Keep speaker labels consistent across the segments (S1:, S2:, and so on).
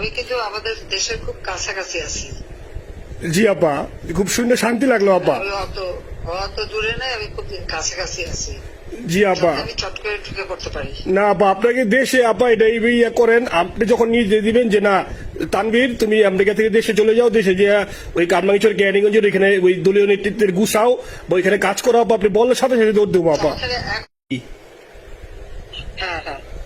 S1: আমি কিন্তু আমাদের দেশের খুব কাছাকাছি আছি।
S2: জি আপা। খুব শুনে শান্তি লাগল আপা।
S1: অত অত দূরে নাই আমি খুব কাছাকাছি আছি।
S2: জি আপা। না আপা আপনাকে দেশে আপা এটা ইয়ে করেন আপনি যখন নিজে দিবেন যে না তানভীর তুমি আমেরিকা থেকে দেশে চলে যাও দেশে যে ওই কারমাঙ্গিচর ক্যারিগঞ্জের এখানে ওই দলীয় নেতৃত্বের গুছাও বা ওইখানে কাজ করাও আপা আপনি বললে সাথে সাথে দৌড় দেবো আপা।
S1: হ্যাঁ হ্যাঁ।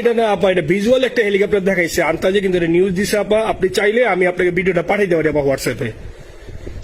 S2: এটা না, আপা, এটা ভিজুয়াল একটা হেলিকপ্টার দেখাইছে। আন্তাজে কিন্তু নিউজ দিছে, আপা। আপনি চাইলে আমি আপনাকে ভিডিওটা পাঠিয়ে দেওয়ারি আপা হোয়াটসঅ্যাপে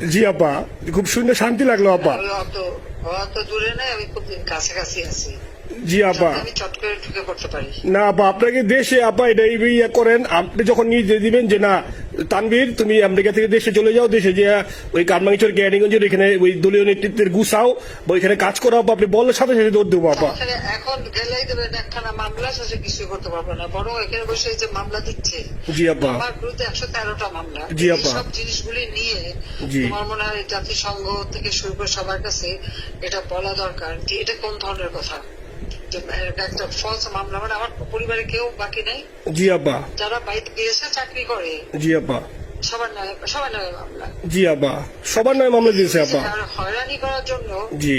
S2: জি আপা। খুব সুন্দর শান্তি লাগল আপা।
S1: অত দূরে নাই আমি খুব কাছাকাছি আছি।
S2: জি আপা। না আপা আপনাকে দেশে আপা এটা ইয়ে করেন আপনি যখন নিজে দিবেন যে না তানভীর তুমি আমেরিকা থেকে দেশে চলে যাও দেশে যে ওই কারমাঙ্গিচর ক্যারিগঞ্জের এখানে ওই দলীয় নেতৃত্বের গুছাও বা ওইখানে কাজ করো আপা আপনি বললে সাথে সাথে দৌড় দেবো আপা।
S1: এখন গেলেই দেবেন একখানা মামলা শেষে কিছুই করতে পারবে না বরং এখানে বসে যে মামলা দিচ্ছে।
S2: জি আপা।
S1: আমার বিরুদ্ধে একশো তেরোটা মামলা।
S2: জি আপা।
S1: সব জিনিসগুলি নিয়ে
S2: জি।
S1: তোমার মনে হয় জাতিসংঘ থেকে শুরু করে সবার কাছে এটা বলা দরকার যে এটা কোন ধরনের কথা? একটা ফলস মামলা মানে আমার পরিবারে কেউ বাকি নেই?
S2: জি আব্বা।
S1: যারা বাইরে গিয়েছে চাকরি করে?
S2: জি আব্বা।
S1: সবার নামে সবার নামে মামলা।
S2: জি আব্বা। সবার নামে মামলা দিয়েছে আব্বা।
S1: আর হয়রানি করার জন্য
S2: জি।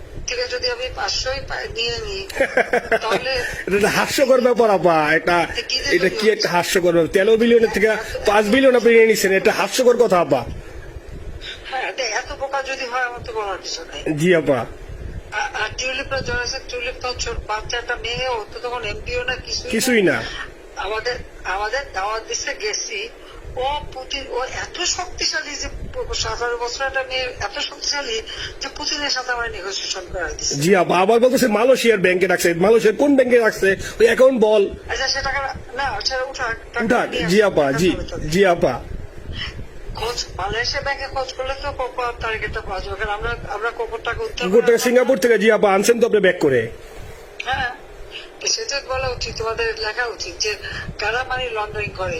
S1: থেকে যদি আমি পাঁচশোই নিয়ে নিই তাহলে
S2: এটা হাস্যকর ব্যাপার আপা। এটা এটা কি একটা হাস্যকর ব্যাপার? তেরো বিলিয়নের থেকে পাঁচ বিলিয়ন আপনি নিয়ে নিচ্ছেন এটা হাস্যকর কথা আপা।
S1: হ্যাঁ এত বোকা যদি হয় আমার তো বলার কিছু নাই।
S2: জি আপা।
S1: আর টিউলিপরা জড়াইছে টিউলিপ তো ছোট মেয়ে ও তো তখন এমপিও না কিছুই না।
S2: কিছুই না।
S1: আমাদের আমাদের দাওয়াত দিচ্ছে গেছি। ও পুতিন ও এত শক্তিশালী যে সতেরো বছর একটা মেয়ে এত শক্তিশালী যে পুতিনের সাথে আমার নেগোসিয়েশন করা
S2: জি আপা আবার বলতেছে মালয়েশিয়ার ব্যাংকে রাখছে। মালয়েশিয়ার কোন ব্যাংকে রাখছে? ওই অ্যাকাউন্ট বল।
S1: আচ্ছা সে টাকা না সেটা উঠা টাকা
S2: উঠাক। জি আপা জি জি আপা
S1: খোঁজ মালয়েশিয়া ব্যাংকে খোঁজ করলে তো কোপার টার্গেটটা পাওয়া যাবে। কারণ আমরা আমরা কোপার টাকা উত্তর
S2: সিঙ্গাপুর থেকে জি আপা আনছেন তো আপনি ব্যাক করে।
S1: হ্যাঁ। সেটা বলা উচিত তোমাদের লেখা উচিত যে কারা মানি লন্ডারিং করে?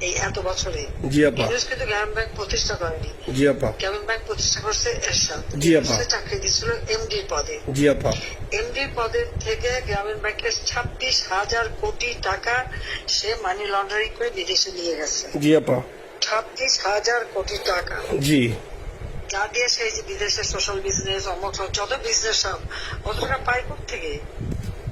S1: এই এত বছরে
S2: জি আপা।
S1: ইউনুস কিন্তু গ্রামীণ ব্যাংক প্রতিষ্ঠা করেনি।
S2: জি আপা।
S1: ব্যাংক প্রতিষ্ঠা করছে এরশাদ।
S2: জি, আপা।
S1: চাকরি দিচ্ছিল এমডি পদে।
S2: জি আপা।
S1: এমডি পদের থেকে গ্রামীণ ব্যাংকের ছাব্বিশ হাজার কোটি টাকা সে মানি লন্ডারিং করে বিদেশে নিয়ে গেছে।
S2: জি আপা।
S1: ছাব্বিশ হাজার কোটি টাকা।
S2: জি।
S1: যা দিয়ে সেই যে বিদেশে সোশ্যাল বিজনেস অমুক যত বিজনেস সব অত টাকা পাই থেকে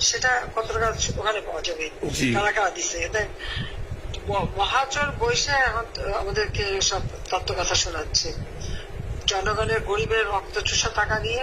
S1: সেটা কতটা টাকা ওখানে পাওয়া যাবে। কারা কারা দিছে এতে ম- মহাচর বৈশা এখন আমাদেরকে সব তত্ত্ব কথা শোনাচ্ছে জনগণের গরিবের রক্ত চুষা টাকা নিয়ে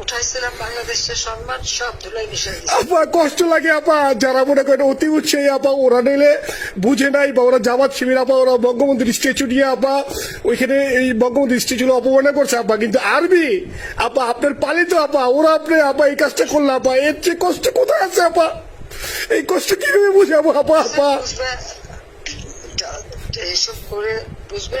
S1: উঠাইছিলাম বাংলাদেশের সম্মান সব ধুলাই মিশাই
S2: আপা কষ্ট লাগে আপা। যারা মনে করেন অতি উৎসাহী আপা ওরা নিলে বুঝে নাই বা ওরা জামাত শিবির আপা ওরা বঙ্গবন্ধুর স্ট্যাচু নিয়ে আপা ওইখানে এই অপমাননা করছে আপা। কিন্তু আরবি আপা আপনার পালিত আপা ওরা আপনি আপা এই কাজটা করল আপা এর চেয়ে কষ্ট কোথায় আছে আপা? এই কষ্ট কীভাবে বুঝাবো আপা আপা
S1: এইসব করে বুঝবে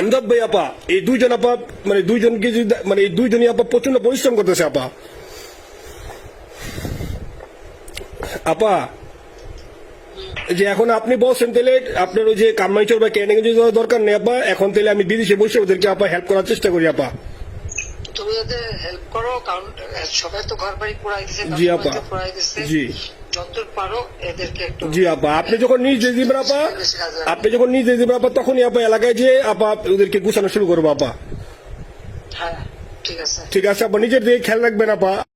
S2: এমদাদ ভাই আপা, এই দুইজন আপা মানে দুইজনকে যদি মানে এই দুইজনই আপা প্রচণ্ড পরিশ্রম করতেছে আপা। আপা যে এখন আপনি বলছেন তাহলে আপনার ওই যে কামাইচর বা ক্যানিং যদি দরকার নেই আপা, এখন তাহলে আমি বিদেশে বসে ওদেরকে আপা হেল্প করার চেষ্টা করি আপা।
S1: তুমি ওদের হেল্প করো কারণ সবাই তো ঘর বাড়ি পোড়াই দিছে
S2: জি আপা।
S1: দিছে।
S2: জি। জি আপা আপনি যখন নিজে দিবেন আপা আপনি যখন নিজে দিবেন আপা তখনই আপা এলাকায় যে আপা ওদেরকে গুছানো শুরু করব আপা।
S1: হ্যাঁ ঠিক আছে।
S2: ঠিক আছে আপা নিজের দিকে খেয়াল রাখবেন আপা।